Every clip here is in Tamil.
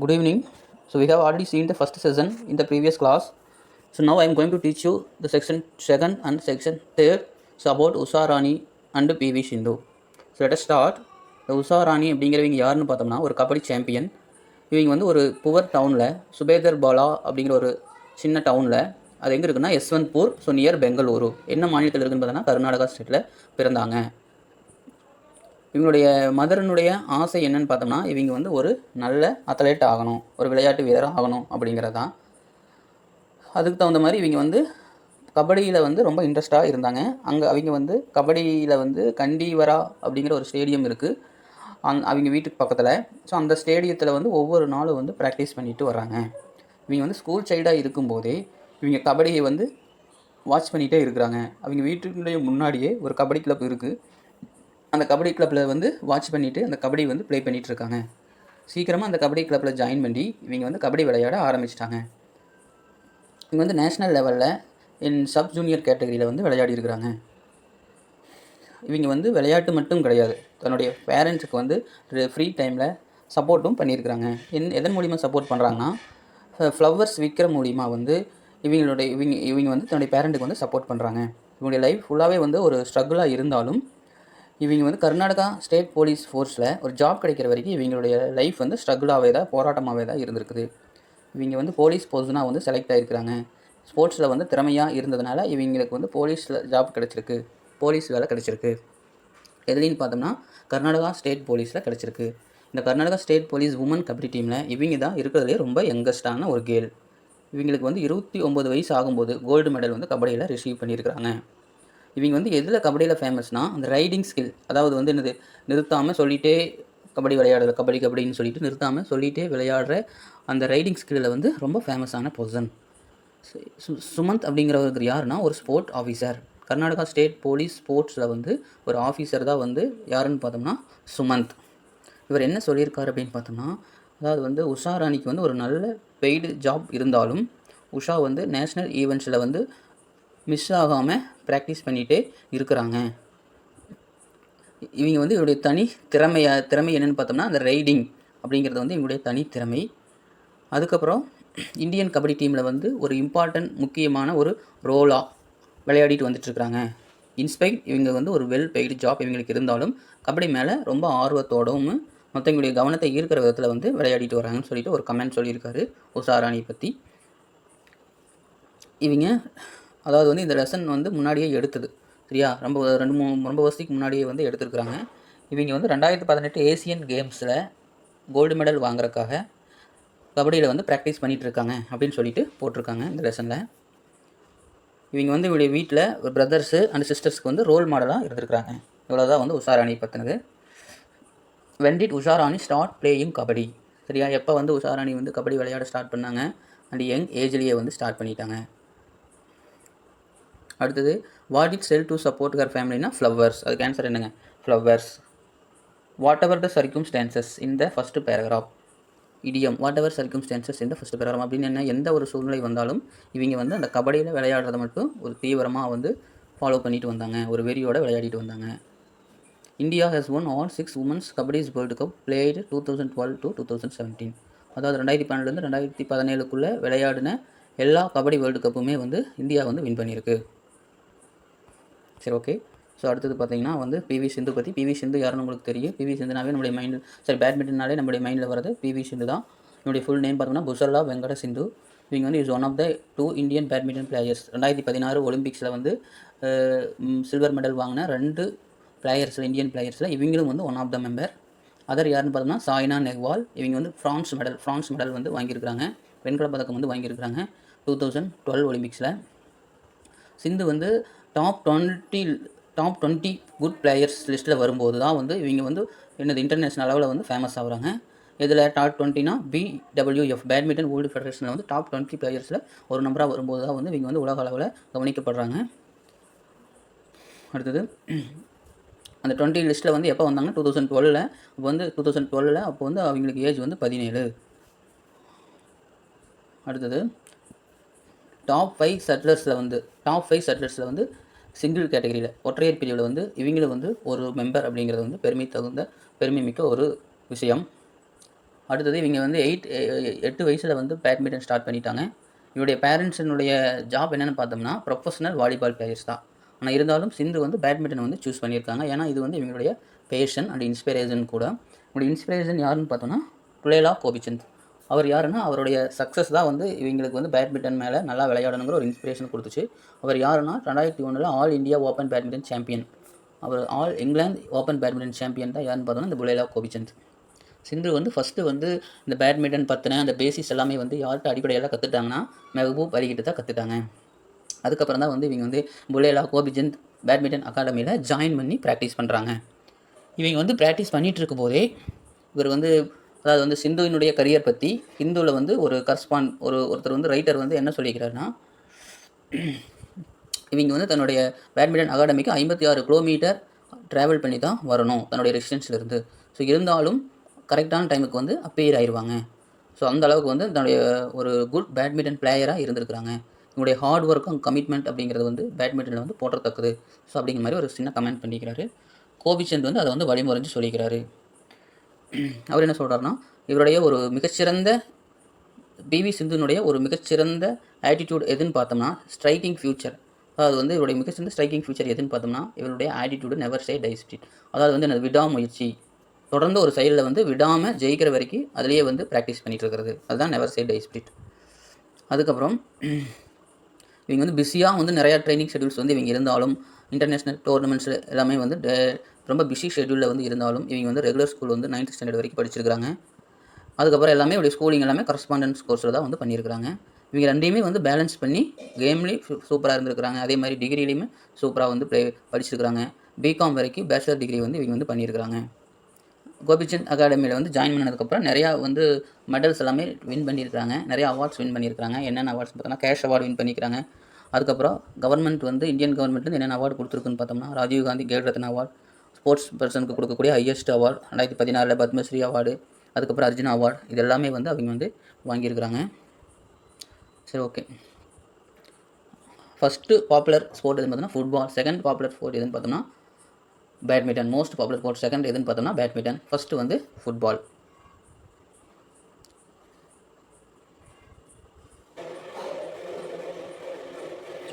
good evening. So we have already seen the first session in the previous class. So now I am going to teach you the section second and section third. So about Usha Rani and PV Sindhu. So let us start. The Usha Rani அப்படிங்கிறவங்க யாருன்னு பார்த்தோம்னா ஒரு கபடி சாம்பியன் இவங்க வந்து ஒரு புவர் டவுனில் சுபேதர் பாலா அப்படிங்கிற ஒரு சின்ன டவுனில் அது எங்கே இருக்குன்னா யஸ்வந்த்பூர் ஸோ நியர் பெங்களூரு என்ன மாநிலத்தில் இருக்குன்னு பார்த்தோன்னா கர்நாடகா ஸ்டேட்டில் பிறந்தாங்க இவங்களுடைய மதரனுடைய ஆசை என்னன்னு பார்த்தோம்னா இவங்க வந்து ஒரு நல்ல அத்லெட் ஆகணும் ஒரு விளையாட்டு வீரர் ஆகணும் அப்படிங்கிறது தான். அதுக்கு தகுந்த மாதிரி இவங்க வந்து கபடியில் வந்து ரொம்ப இன்ட்ரெஸ்டாக இருந்தாங்க. அங்கே அவங்க வந்து கபடியில் வந்து கண்டீவரா அப்படிங்கிற ஒரு ஸ்டேடியம் இருக்குது அங் அவங்க வீட்டுக்கு பக்கத்தில். ஸோ அந்த ஸ்டேடியத்தில் வந்து ஒவ்வொரு நாளும் வந்து ப்ராக்டிஸ் பண்ணிட்டு வராங்க இவங்க வந்து ஸ்கூல் சைல்டாக இருக்கும்போதே இவங்க கபடியை வந்து வாட்ச் பண்ணிகிட்டே இருக்கிறாங்க. அவங்க வீட்டுக்குள்ளேயே முன்னாடியே ஒரு கபடி கிளப் இருக்குது அந்த கபடி கிளப்பில் வந்து வாட்ச் பண்ணிவிட்டு அந்த கபடி வந்து ப்ளே பண்ணிகிட்ருக்காங்க சீக்கிரமாக அந்த கபடி கிளப்பில் ஜாயின் பண்ணி இவங்க வந்து கபடி விளையாட ஆரம்பிச்சிட்டாங்க. இவங்க வந்து நேஷ்னல் லெவலில் என் சப் ஜூனியர் கேட்டகரியில் வந்து விளையாடி இருக்கிறாங்க. இவங்க வந்து விளையாட்டு மட்டும் கிடையாது. தன்னுடைய பேரண்ட்ஸுக்கு வந்து ஃப்ரீ டைமில் சப்போர்ட்டும் பண்ணியிருக்கிறாங்க. என் எதன் மூலிமா சப்போர்ட் பண்ணுறாங்கன்னா ஃப்ளவர்ஸ் விற்கிற மூலிமா வந்து இவங்களுடைய இவங்க இவங்க வந்து தன்னுடைய பேரண்ட்டுக்கு வந்து சப்போர்ட் பண்ணுறாங்க இவங்களுடைய லைஃப் ஃபுல்லாகவே வந்து ஒரு ஸ்ட்ரகிளாக இருந்தாலும் இவங்க வந்து கர்நாடகா ஸ்டேட் போலீஸ் ஃபோர்ஸில் ஒரு ஜாப் கிடைக்கிற வரைக்கும் இவங்களுடைய லைஃப் வந்து ஸ்ட்ரகிளாகவே தான் போராட்டமாகவே தான் இருந்திருக்குது. இவங்க வந்து போலீஸ் போஸ்ட்னால் வந்து செலக்ட் ஆகிருக்கிறாங்க ஸ்போர்ட்ஸில் வந்து திறமையாக இருந்ததுனால இவங்களுக்கு வந்து போலீஸில் ஜாப் கிடச்சிருக்கு. போலீஸ் வேலை கிடச்சிருக்கு. எதுலேன்னு பார்த்தோம்னா கர்நாடகா ஸ்டேட் போலீஸில் கிடச்சிருக்கு. இந்த Karnataka state police women kabaddi டீமில் இவங்க தான் இருக்கிறதுலே ரொம்ப யங்கஸ்டான ஒரு கேர்ள் இவங்களுக்கு வந்து இருபத்தி ஒம்பது வயசு ஆகும்போது கோல்டு மெடல் வந்து கபடியில் ரிசீவ் பண்ணியிருக்கிறாங்க. இவங்க வந்து எதில் கபடியில் ஃபேமஸ்னால் அந்த ரைடிங் ஸ்கில் அதாவது வந்து என்னது நிறுத்தாமல் சொல்லிகிட்டே கபடி விளையாடுற கபடி கபடின்னு சொல்லிட்டு நிறுத்தாமல் சொல்லிகிட்டே விளையாடுற அந்த ரைடிங் ஸ்கில்லில் வந்து ரொம்ப ஃபேமஸான பொசன் சுமந்த் அப்படிங்கிறவருக்கு யாருன்னா ஒரு sport officer Karnataka state police ஸ்போர்ட்ஸில் வந்து ஒரு ஆஃபீஸர் தான் வந்து யாருன்னு பார்த்தோம்னா சுமந்த். இவர் என்ன சொல்லியிருக்காரு அப்படின்னு பார்த்தோம்னா அதாவது வந்து உஷா ராணிக்கு வந்து ஒரு நல்ல பெய்டு ஜாப் இருந்தாலும் உஷா வந்து நேஷ்னல் ஈவெண்ட்ஸில் வந்து மிஸ் ஆகாமல் ப்ராக்டிஸ் பண்ணிகிட்டே இருக்கிறாங்க. இவங்க வந்து இவருடைய தனி திறமைய திறமை என்னென்னு பார்த்தோம்னா அந்த ரைடிங் அப்படிங்கிறது வந்து இவங்களுடைய தனி திறமை. அதுக்கப்புறம் இந்தியன் கபடி டீமில் வந்து ஒரு இம்பார்ட்டன்ட் முக்கியமான ஒரு ரோலாக விளையாடிட்டு வந்துட்டுருக்குறாங்க இன்ஸ்பைட் இவங்க வந்து ஒரு வெல் பெய்டு ஜாப் இவங்களுக்கு இருந்தாலும் கபடி மேலே ரொம்ப ஆர்வத்தோடவும் மற்றவங்களுடைய கவனத்தை ஈர்க்கிற விதத்தில் வந்து விளையாடிட்டு வராங்கன்னு சொல்லிட்டு ஒரு கமெண்ட் சொல்லியிருக்காரு உஷாராணியை பற்றி இவங்க அதாவது வந்து இந்த லெசன் வந்து முன்னாடியே எடுத்தது. சரியா? ரொம்ப ரெண்டு மூணு ரொம்ப வருஷத்துக்கு முன்னாடியே வந்து எடுத்துருக்குறாங்க. இவங்க வந்து ரெண்டாயிரத்து பதினெட்டு ஏசியன் கேம்ஸில் கோல்டு மெடல் வாங்குறதுக்காக கபடியில் வந்து ப்ராக்டிஸ் பண்ணிகிட்ருக்காங்க அப்படின்னு சொல்லிட்டு போட்டிருக்காங்க இந்த லெசனில் இவங்க வந்து இவருடைய வீட்டில் ஒரு பிரதர்ஸு அண்ட் சிஸ்டர்ஸ்க்கு வந்து ரோல் மாடலாக இருந்திருக்கிறாங்க. இவ்வளோதான் வந்து Usharani பற்றினது when did Usharani start playing kabaddi? சரியா? எப்போ வந்து உஷாராணி வந்து கபடி விளையாட ஸ்டார்ட் பண்ணாங்க? அண்ட் யங் ஏஜ்லேயே வந்து ஸ்டார்ட் பண்ணிட்டாங்க. அடுத்தது what it sell to support her ஃபேமிலினா flowers அதுக்கு ஆன்சர் என்னங்க? Flowers whatever the in இந்த first paragraph idiom whatever circumstances இந்த ஃபஸ்ட்டு பேராகிராஃப் அப்படின்னு என்ன எந்த ஒரு சூழ்நிலை வந்தாலும் இவங்க வந்து அந்த கபடியில் விளையாடுறத மட்டும் ஒரு தீவிரமாக வந்து ஃபாலோ பண்ணிட்டு வந்தாங்க. ஒரு வெறியோட விளையாடிட்டு வந்தாங்க. India has won all six women's kabaddis world cup played two thousand twelve to two thousand seventeen அதாவது ரெண்டாயிரத்தி பன்னெண்டுலேருந்து ரெண்டாயிரத்தி பதினேழுக்குள்ளே விளையாடின எல்லா கபடி வேர்ல்டு கப்புமே வந்து இந்தியா வந்து வின் பண்ணியிருக்கு. சரி ஓகே ஸோ அடுத்தது பார்த்தீங்கன்னா வந்து பிவி சிந்து பற்றி பிவி சிந்து யாருன்னு உங்களுக்கு தெரியும். பிவி சிந்துனாவே நம்மளுடைய மைண்ட் சரி பேட்மிண்டன்னாலே நம்மளுடைய மைண்டில் வரது பிவி சிந்து தான். என்னுடைய ஃபுல் நேம் பார்த்தோம்னா புசல்லா வெங்கட சிந்து. இவங்க வந்து is one of the two Indian badminton players ரெண்டாயிரத்தி பதினாறு ஒலிம்பிக்ஸில் வந்து சில்வர் மெடல் வாங்கின ரெண்டு பிளேயர்ஸில் இந்தியன் பிளேயர்ஸில் இவங்களும் வந்து one of the member other யாருன்னு பார்த்தோம்னா சாய்னா நெஹ்வால் இவங்க வந்து ஃப்ரான்ஸ் மெடல் ஃப்ரான்ஸ் மெடல் வந்து வாங்கியிருக்கிறாங்க. வெண்கல பதக்கம் வந்து வாங்கியிருக்கிறாங்க. டூ தௌசண்ட் டுவெல் ஒலிம்பிக்ஸில் சிந்து வந்து top twenty top twenty good players லிஸ்ட்டில் வரும்போது தான் வந்து இவங்க வந்து என்னது இன்டர்நேஷ்னல் லெவலில் வந்து ஃபேமஸ் ஆகுறாங்க. இதில் டாப் டுவெண்ட்டினா பிடபிள்யூஎஃப் பேட்மிண்டன் வேர்ல்டு ஃபெடரேஷனில் வந்து டாப் டுவெண்ட்டி பிளேயர்ஸில் ஒரு நம்பராக வரும்போது தான் வந்து இவங்க வந்து உலக அளவில் கவனிக்கப்படுறாங்க. அடுத்தது அந்த டுவெண்ட்டி லிஸ்ட்டில் வந்து எப்போ வந்தாங்க? டூ தௌசண்ட் டுவெலில் அப்போ வந்து டூ தௌசண்ட் டுவெலில் அப்போ வந்து அவங்களுக்கு ஏஜ் வந்து பதினேழு. அடுத்தது டாப் ஃபைவ் சட்லர்ஸில் வந்து டாப் ஃபைவ் சட்லர்ஸில் வந்து சிங்கிள் கேட்டகரியில் ஒற்றையர் பிரிவில் வந்து இவங்களும் வந்து ஒரு மெம்பர் அப்படிங்கிறது வந்து பெருமை தகுந்த பெருமை மிக்க ஒரு விஷயம். அடுத்தது இவங்க வந்து எயிட் எட்டு வயசில் வந்து பேட்மிண்டன் ஸ்டார்ட் பண்ணிட்டாங்க. இவருடைய பேரண்ட்ஸினுடைய ஜாப் என்னென்னு பார்த்தோம்னா ப்ரொஃபஷனல் வாலிபால் பிளேயர்ஸ் தான். ஆனால் இருந்தாலும் சிந்து வந்து பேட்மிண்டன் வந்து சூஸ் பண்ணியிருக்காங்க. ஏன்னா இது வந்து இவங்களுடைய பேஷன் அண்ட் இன்ஸ்பிரேஷன் கூட. இவங்களுடைய இன்ஸ்பிரேஷன் யாருன்னு பார்த்தோம்னா புலேலா கோபிச்சந்த் அவர் யாருன்னா அவருடைய சக்ஸஸ் தான் வந்து இவங்களுக்கு வந்து பேட்மிண்டன் மேலே நல்லா விளையாடணுங்கிற ஒரு இன்ஸ்பிரேஷன் கொடுத்துச்சு. அவர் யாருன்னா ரெண்டாயிரத்தி ஒன்றில் All India Open badminton champion அவர் All England Open badminton champion தான் யாருன்னு பார்த்தோன்னா இந்த புலேலா கோபிச்சந்த். சிந்து வந்து ஃபஸ்ட்டு வந்து இந்த பேட்மிண்டன் பற்றின அந்த பேசிஸ் எல்லாமே வந்து யார்கிட்ட அடிப்படையெல்லாம் கற்றுட்டாங்கன்னா மெஹபூப் அலிகிட்ட தான் கற்றுட்டாங்க அதுக்கப்புறம் தான் வந்து இவங்க வந்து புலேலா கோபிச்சந்த் பேட்மிண்டன் அகாடமியில் ஜாயின் பண்ணி ப்ராக்டிஸ் பண்ணுறாங்க இவங்க வந்து ப்ராக்டிஸ் பண்ணிகிட்டு இருக்கும்போதே இவர் வந்து அதாவது வந்து சிந்துவினுடைய கரியர் பற்றி ஹிந்துவில் வந்து ஒரு கரஸ்பாண்ட் ஒரு ஒருத்தர் வந்து ரைட்டர் வந்து என்ன சொல்லிக்கிறாருன்னா இவங்க வந்து தன்னுடைய பேட்மிண்டன் அகாடமிக்கு ஐம்பத்தி ஆறு கிலோமீட்டர் ட்ராவல் பண்ணி தான் வரணும் தன்னுடைய ரெசிடென்ஸ்லேருந்து ஸோ இருந்தாலும் கரெக்டான டைமுக்கு வந்து அப்பேர் ஆயிடுவாங்க ஸோ அந்த அளவுக்கு வந்து தன்னுடைய ஒரு குட் பேட்மிண்டன் பிளேயராக இருந்திருக்கிறாங்க. இவங்களுடைய ஹார்ட் ஒர்க்கும் கமிட்மெண்ட் அப்படிங்கிறது வந்து பேட்மிண்டனில் வந்து போற்றத்தக்கது. ஸோ அப்படிங்கிற மாதிரி ஒரு சின்ன கமெண்ட் பண்ணிக்கிறாரு. கோபிச்சந்த் வந்து அதை வந்து வழிமுறைஞ்சு சொல்லிக்கிறாரு. அவர் என்ன சொல்கிறாருன்னா இவருடைய ஒரு மிகச்சிறந்த பிவி சிந்துனுடைய ஒரு மிகச்சிறந்த ஆட்டிடியூட் எதுன்னு பார்த்தோம்னா ஸ்ட்ரைக்கிங் ஃபியூச்சர் அதாவது வந்து இவருடைய மிகச்சிறந்த ஸ்ட்ரைக்கிங் ஃபியூச்சர் எதுன்னு பார்த்தோம்னா இவருடைய ஆட்டிடியூடு நெவர் சே டைஸ்டிட் அதாவது வந்து எனது விடாமுயற்சி. தொடர்ந்து ஒரு செயலில் வந்து விடாமல் ஜெயிக்கிற வரைக்கும் அதுலேயே வந்து ப்ராக்டிஸ் பண்ணிகிட்டு இருக்கிறது. அதுதான் நெவர் சே டைஸ்பிரிட் அதுக்கப்புறம் இவங்க வந்து பிஸியாக வந்து நிறையா ட்ரைனிங் ஷெடியூல்ஸ் வந்து இவங்க இருந்தாலும் இன்டர்நேஷ்னல் டோர்னமெண்ட்ஸ் எல்லாமே வந்து ரொம்ப பிஸி ஷெடியூலில் வந்து இருந்தாலும் இவங்க வந்து ரெகுலர் ஸ்கூல் வந்து நைன்த் ஸ்டாண்டர்ட் வரைக்கும் படிச்சிருக்காங்க அதுக்கப்புறம் எல்லாமே இவருடைய ஸ்கூலிங் எல்லாமே கரஸ்பாண்டன்ஸ் கோர்ஸில் தான் வந்து பண்ணியிருக்காங்க இவங்க ரெண்டையுமே வந்து பேலன்ஸ் பண்ணி கேம்லேயும் சூப்பராக இருந்திருக்கிறாங்க. அதே மாதிரி டிகிரிலையுமே சூப்பராக வந்து ப்ளே படிச்சிருக்கிறாங்க. பிகாம் வரைக்கும் பேச்சுலர் டிகிரி வந்து இவங்க வந்து பண்ணியிருக்கிறாங்க கோபிச்சந்த் அகாடமியில் வந்து ஜாயின் பண்ணதுக்கப்புறம் நிறையா வந்து மெடல்ஸ் எல்லாமே வின் பண்ணியிருக்காங்க நிறையா அவார்ட்ஸ் வின் பண்ணியிருக்காங்க என்னென்ன அவார்ட்ஸ் பார்த்தோம்னா கேஷ் அவார்டு வின் பண்ணிக்கிறாங்க. அதுக்கப்புறம் கவர்மெண்ட் வந்து இந்தியன் கவர்மெண்ட் வந்து என்னென்ன அவார்டு கொடுத்துருக்குன்னு பார்த்தோம்னா ராஜீவ்காந்தி கேல் ரத்ன அவார்டு ஸ்போர்ட்ஸ் பர்சனுக்கு கொடுக்கக்கூடிய ஹையஸ்ட் அவார்டு ரெண்டாயிரத்தி பதினாறில் பத்மஸ்ரீ அவார்டு அதுக்கப்புறம் அர்ஜுன் அவார்டு இது எல்லாமே வந்து அவங்க வந்து வாங்கியிருக்கிறாங்க. சரி ஓகே ஃபஸ்ட்டு பாப்புலர் ஸ்போர்ட் எதுன்னு பார்த்தோம்னா ஃபுட்பால் செகண்ட் பாப்புலர் ஸ்போர்ட் எதுன்னு பார்த்தோம்னா badminton most popular sport second எதுன்னு பார்த்தோம்னா பேட்மிண்டன் ஃபஸ்ட்டு வந்து ஃபுட்பால்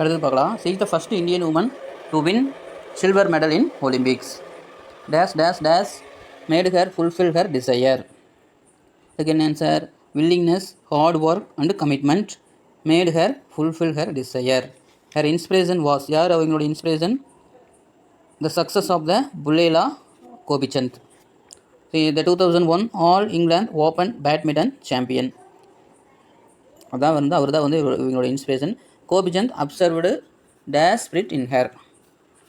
அடுத்தது பார்க்கலாம். She the first Indian woman to win silver medal in Olympics dash dash dash made her fulfil her desire second answer willingness hard work and commitment made her fulfil her desire her inspiration was யார் அவங்களோட inspiration the success of the Pullela Gopichand the two thousand one All England Open badminton champion அதான் வந்து அவர் தான் வந்து இவங்களோட inspiration Gopichand observed this spirit in her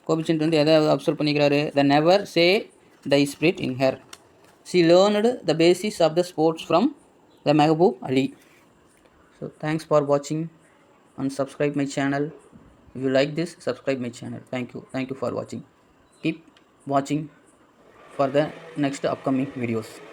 Gopichand வந்து எதை அப்சர்வ் பண்ணிக்கிறாரு the never say die spirit in her she learned the basics of the sports from the Mehboob Ali. So thanks for watching and subscribe my channel. If you like this, subscribe my channel. Thank you. Thank you for watching. Keep watching for the next upcoming videos.